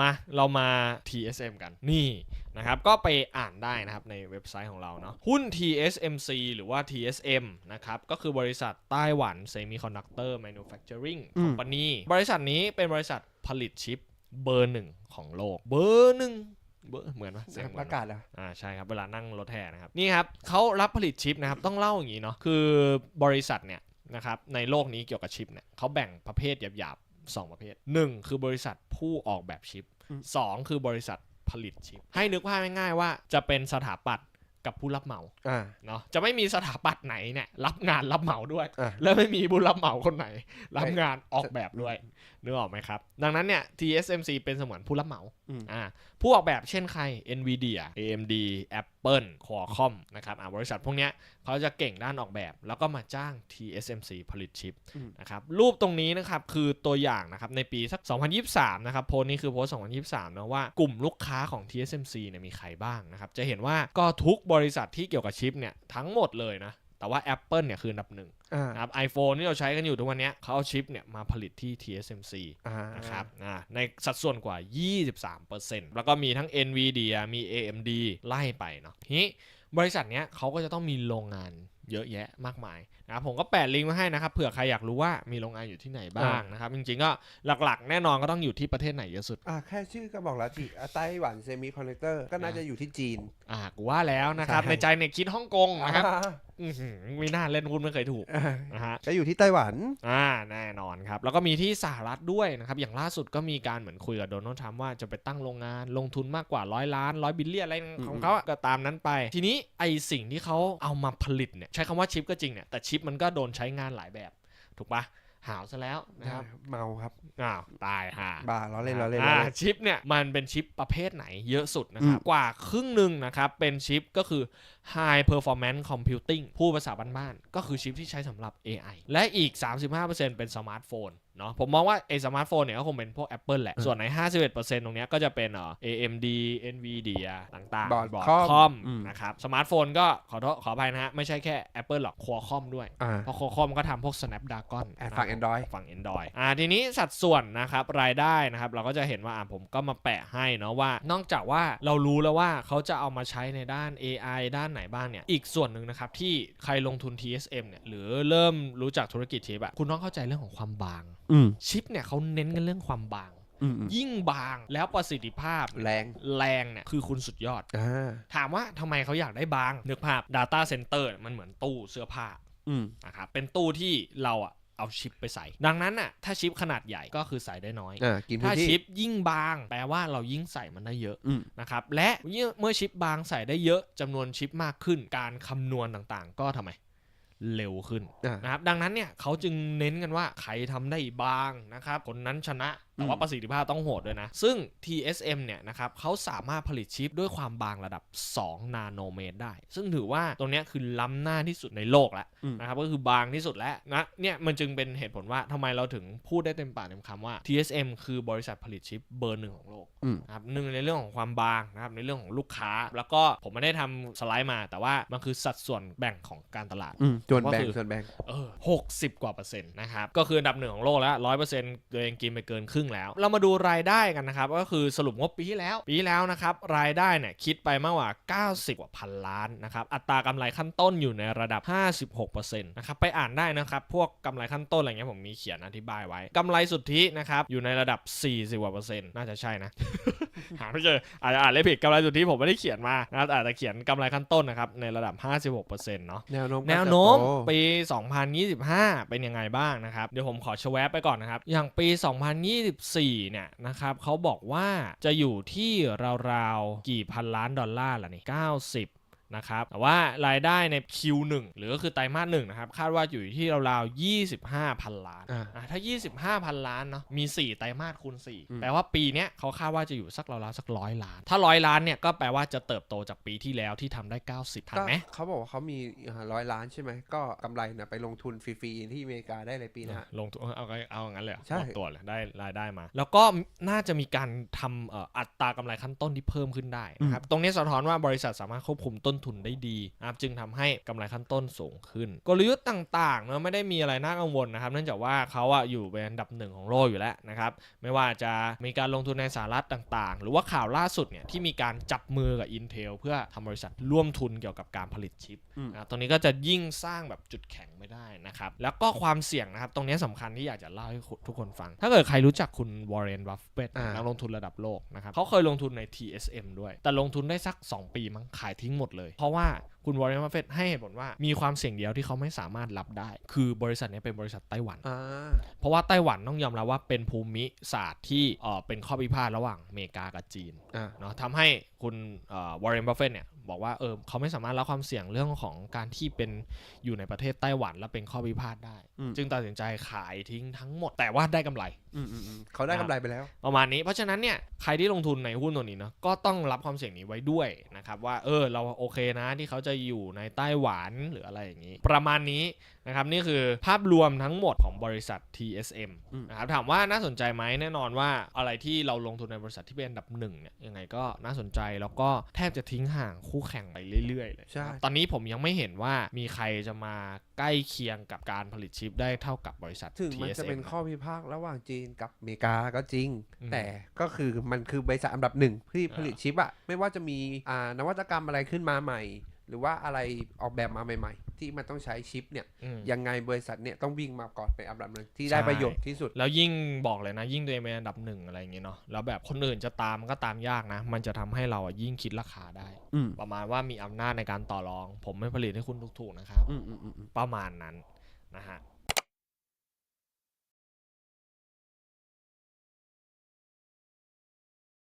มาเรามา TSM กันนี่นะครับ ก็ไปอ่านได้นะครับในเว็บไซต์ของเราเนาะหุ้น TSMC หรือว่า TSM นะครับ ก็คือบริษัทไต้หวัน Semiconductor Manufacturing อืม Company บริษัทนี้เป็นบริษัทผลิตชิปเบอร์หนึ่งของโลก เบอร์หนึ่งเบอร์เหมือนปะเสียงเหมืปอนระปะกาศแล้วอ่าใช่ครับ เวลานั่งรถแห่นะครับ นี่ครับเขารับผลิตชิปนะครับ ต้องเล่าอย่างนี้เนาะคือบริษัทเนี่ยนะครับในโลกนี้เกี่ยวกับชิปเนี่ยเขาแบ่งประเภทหยาบ ๆสองประเภทหนึ่งคือบริษัทผู้ออกแบบชิปอืมสองคือบริษัทผลิตชิป ให้นึกภาพง่ายๆว่าจะเป็นสถาปัตย์กับผู้รับเหมาอ่าเนาะจะไม่มีสถาปัตย์ไหนเนี่ยรับงานรับเหมาด้วย อะ และไม่มีผู้รับเหมาคนไหน รับไม่งานออกแบบด้วยนึกออกไหมครับ ดังนั้นเนี่ย TSMC เป็นเสมือนผู้รับเหมา อืมอ่าผู้ออกแบบเช่นใคร NVIDIA AMD Apple Qualcomm นะครับอ่าบริษัทพวกเนี้ยเขาจะเก่งด้านออกแบบ แล้วก็มาจ้าง TSMC ผลิตชิปอืมนะครับรูปตรงนี้นะครับคือตัวอย่างนะครับในปีสัก 2023 นะครับโพสต์นี้คือโพสต์2023นะว่ากลุ่มลูกค้าของ TSMC เนี่ยมีใครบ้างนะครับจะเห็นว่าก็ทุกบริษัทที่เกี่ยวกับชิปเนี่ยทั้งหมดเลยนะ แต่ว่า Apple เนี่ยคืออันดับหนึ่งอ่านะครับ iPhone ที่เราใช้กันอยู่ทุกวันเนี้ยเขาเอาชิปเนี่ยมาผลิตที่ TSMC อ่านะครับอ่าในสัดส่วนกว่า 23%แล้วก็มีทั้ง NVIDIA มี AMD ไล่ไปเนาะทีนี้บริษัทเนี้ยเขาก็จะต้องมีโรงงานเยอะแยะมากมายนะครับผมก็แปะลิงก์มาให้นะครับเผื่อใครอยากรู้ว่ามีโรงงานอยู่ที่ไหนบ้างนะครับ จริงๆก็หลักๆ แน่นอนก็ต้องอยู่ที่ประเทศไหนเยอะสุดอ่าแค่ชื่อก็บอกแล้วที่อะไต้หวันเซมิคอนดักเตอร์ก็น่าจะอยู่ที่จีนอ่ากูว่าแล้วนะครับใช่ในใจเนี่ยคิดฮ่องกงนะครับ อ่าอื้อหือไม่น่าเล่นหุ้นไม่เคยถูกอ่านะฮะ ก็อยู่ที่ไต้หวันอ่าแน่นอนครับ แล้วก็มีที่สหรัฐด้วยนะครับ อย่างล่าสุดก็มีการเหมือนคุยกับโดนัลด์ทรัมป์ว่าจะไปตั้งโรงงานลงทุนมากกว่าร้อยล้านร้อยบิลเลียนอะไรของเขาอะก็ตามนั้นไป ทีนี้ไอสิ่งที่เขาเอามาผลิตเนี่ยใช้คำว่าชิปก็จริงเนี่ยแต่ชิปมันก็โดนใช้งานหลายแบบ ถูกปะหาวซะแล้วนะครับเมาครับอ้าวตายห่าบ้าล้อเล่นล้อเล่นล้อ่าอเล่นชิปเนี่ยมันเป็นชิปประเภทไหนเยอะสุดนะครับกว่าครึ่งหนึ่งนะครับเป็นชิปก็คือ High Performance Computing พูดภาษาบ้านๆก็คือชิปที่ใช้สำหรับ AI และอีก 35%เป็นสมาร์ทโฟนเนาะผมมองว่าไอ้สมาร์ทโฟนเนี่ยก็คงเป็นพวก Apple แหละ ส่วนใน 51%ตรงเนี้ยก็จะเป็นเอ่อ AMD Nvidia ต่างๆบอร์ดบอร์ดคอมคอมอืมนะครับ สมาร์ทโฟนก็ขอโทษขออภัยนะฮะ ไม่ใช่แค่ Apple หรอก Qualcomm ด้วย อ่า เพราะ Qualcomm ก็ทำพวก Snapdragon อะฝั่ง Android ฝั่ง Android อ่าทีนี้สัดส่วนนะครับรายได้นะครับ เราก็จะเห็นว่าอ่าผมก็มาแปะให้เนาะว่า นอกจากว่าเรารู้แล้วว่าเขาจะเอามาใช้ในด้าน AI ด้านไหนบ้างเนี่ย อีกส่วนหนึ่งนะครับที่ใครลงทุน TSM เนี่ยหรือเริ่มรู้จักธุรกิจชิปอะคุณต้องเข้าใจเรื่องของความบาง อืมชิปเนี่ยเขาเน้นกันเรื่องความบาง อืมอืมยิ่งบางแล้วประสิทธิภาพแรงแรงเนี่ยคือคุณสุดยอด อ่าถามว่าทำไมเขาอยากได้บางนึกภาพ Data Center มันเหมือนตู้เสื้อผ้า อืม นะครับเป็นตู้ที่เราอะ เอาชิปไปใส่ ดังนั้นน่ะถ้าชิปขนาดใหญ่ก็คือใส่ได้น้อย อ่ากินพื้ถ้านที่ ชิปยิ่งบาง แปลว่าเรายิ่งใส่มันได้เยอะอืม นะครับ และเมื่อชิปบางใส่ได้เยอะจำนวนชิปมากขึ้น การคำนวณต่างๆ ก็ทำไม เร็วขึ้นอ่า นะครับ ดังนั้นเนี่ยเขาจึงเน้นกันว่าใครทำได้บางนะครับ คนนั้นชนะ แต่ว่าอืมประสิทธิภาพต้องโหดด้วยนะ ซึ่ง TSM เนี่ยนะครับเขาสามารถผลิตชิปด้วยความบางระดับ 2 นาโนเมตรได้ ซึ่งถือว่าตรงเนี้ยคือล้ำหน้าที่สุดในโลกแล้วอืมนะครับก็คือบางที่สุดแล้วนะเนี่ยมันจึงเป็นเหตุผลว่าทำไมเราถึงพูดได้เต็มปากเต็มคำว่า TSM คือบริษัทผลิตชิปเบอร์หนึ่งของโลกอืมนะครับหนึ่งในเรื่องของความบางนะครับในเรื่องของลูกค้า แล้วก็ผมไม่ได้ทำสไลด์มา แต่ว่ามันคือสัดส่วนแบ่งของการตลาดอืมส่วนก็แบ่งคือส่วนแบ่งเออหกสิบกว่าเปอร์เซ็นต์นะครับก็คืออันดับหนึ่งของโลกแล้วร้อยเปอร์เซ็นต์ตัวเองกินไปเกินครึ่งแล้ว เรามาดูรายได้กันนะครับ ก็คือสรุปงบปีที่แล้ว ปีที่แล้วนะครับ รายได้เนี่ยคิดไปมากกว่า 90 กว่าพันล้านนะครับ อัตรากำไรขั้นต้นอยู่ในระดับ 56%นะครับ ไปอ่านได้นะครับ พวกกำไรขั้นต้นอะไรเงี้ยผมมีเขียนอธิบายไว้กำไรสุทธินะครับ อยู่ในระดับ 40กว่าเปอร์เซ็นต์น่าจะใช่นะ หาไม่เจอ อาจจะอ่านเลขผิดกำไรสุทธิผมไม่ได้เขียนมานะครับแต่อาจจะเขียนกำไรขั้นต้นนะครับในระดับ 56%เนาะ แนวโน้มแนวโน้มก็จะโตปี 2025 เป็นยังไงบ้างนะครับ เดี๋ยวผมขอชแวบไปก่อนนะครับ อย่างปี2024เนี่ยนะครับเขาบอกว่าจะอยู่ที่ราวๆ กี่พันล้านดอลลาร์ล่ะนี่90 นะครับแต่ว่ารายได้ใน Q1 หรือก็คือไตรมาสหนึ่งนะครับคาดว่าอยู่ที่ราวๆ25 พันล้านอ่าอะถ้า 25 พันล้านเนาะมี 4 ไตรมาสคูณอืม4แปลว่าปีเนี้ยเขาคาดว่าจะอยู่สักราวๆสักร้อยล้าน ถ้าร้อยล้านเนี่ยก็แปลว่าจะเติบโตจากปีที่แล้วที่ทำได้ 90ทันก็ไหมเขาบอกว่าเขามีร้อยล้านใช่ไหมก็กำไรนะไปลงทุนฟรีๆที่อเมริกาได้เลยปีหน้าลงทุนเอาเอาเอางั้นเลยเหรอใช่หมดตัวเลยได้รายได้มา แล้วก็น่าจะมีการทำเอ่ออัตรากำไรขั้นต้นที่เพิ่มขึ้นได้นะครับตรงนี้สะท้อนว่าบริษัทสามารถควบคุมต้นทุนได้ดีนะครับจึงทำให้กำไรขั้นต้นสูงขึ้น กลยุทธ์ต่างๆเนอะไม่ได้มีอะไรน่ากังวลนะครับ เนื่องจากว่าเขาอะอยู่เป็นอันดับหนึ่งของโลกอยู่แล้วนะครับไม่ว่าจะมีการลงทุนในสหรัฐต่างๆ หรือว่าข่าวล่าสุดเนี่ยที่มีการจับมือกับ Intel เพื่อทำบริษัทร่วมทุนเกี่ยวกับการผลิตชิปอืมนะครับตรงนี้ก็จะยิ่งสร้างแบบจุดแข็งไม่ได้นะครับแล้วก็ความเสี่ยงนะครับตรงนี้สำคัญที่อยากจะเล่าให้ทุกคนฟัง ถ้าเกิดใครรู้จักคุณวอร์เรนบัฟเฟตอ่านันักลงทุนระดับโลกนะครับเขาเคยลงทุนใน TSM ด้วย แต่ลงทุนได้สัก 2 ปีมั้งขายทิ้งหมดเลยเพราะว่าคุณวอร์เรนบัฟเฟตให้เหตุผลว่ามีความเสี่ยงเดียวที่เขาไม่สามารถรับได้ คือบริษัทเนี้เป็นบริษัทไต้หวันอ่าเพราะว่าไต้หวันต้องยอมรับว่าเป็นภูมิศาสตร์ที่เอ่อเป็นข้อพิพาทระหว่างอเมริกากับจีนอ่าเนาะทำให้คุณวอร์เรนบัฟเฟตเนี่ย บอกว่าเออเขาไม่สามารถรับความเสี่ยงเรื่องของการที่เป็นอยู่ในประเทศไต้หวัน และเป็นข้อพิพาทได้อืมจึงตัดสินใจขายทิ้งทั้งหมดแต่ว่าได้กำไรอืมอืมอืมเขาได้กำไรไปแล้ว ประมาณนี้เพราะฉะนั้นเนี่ยใครที่ลงทุนในหุ้นตัวนี้เนาะก็ต้องรับความเสี่ยงนี้ไว้ด้วยนะครับว่าเออเราโอเคนะที่เขาจะอยู่ในไต้หวันหรืออะไรอย่างนี้ ประมาณนี้ นะครับนี่คือภาพรวมทั้งหมดของบริษัท TSM อืมนะครับถามว่าน่าสนใจไหมแน่นอนว่าอะไรที่เราลงทุนในบริษัทที่เป็นอันดับหนึ่งเนี่ยยังไงก็น่าสนใจแล้วก็แทบจะทิ้งห่างคู่แข่งไปเรื่อยๆเลยใช่ตอนนี้ผมยังไม่เห็นว่ามีใครจะมาใกล้เคียงกับการผลิตชิปได้เท่ากับบริษัท ถึงมันจะ TSM เป็นข้อพิพาทระหว่างจีนกับอเมริกาก็จริง อืมแต่ก็คือมันคือบริษัทอันดับหนึ่งที่อ่าผลิตชิปอะไม่ว่าจะมีอ่านวัตกรรมอะไรขึ้นมาใหม่ หรือว่าอะไรออกแบบมาใหม่ ๆ ที่มันต้องใช้ชิปเนี่ยอืมยังไงบริษัทเนี่ยต้องวิ่งมาก่อนเป็นอันดับหนึ่งที่ได้ใช่ประโยชน์ที่สุด แล้วยิ่งบอกเลยนะ ยิ่งตัวเองเป็นอันดับหนึ่งอะไรอย่างเงี้ยเนาะแล้วแบบคนอื่นจะตามก็ตามยากนะ มันจะทำให้เราอะยิ่งคิดราคาได้อืมประมาณว่ามีอำนาจในการต่อรอง ผมไม่ผลิตให้คุณถูกๆนะครับอืมอืมอืมอืมประมาณนั้นนะฮะ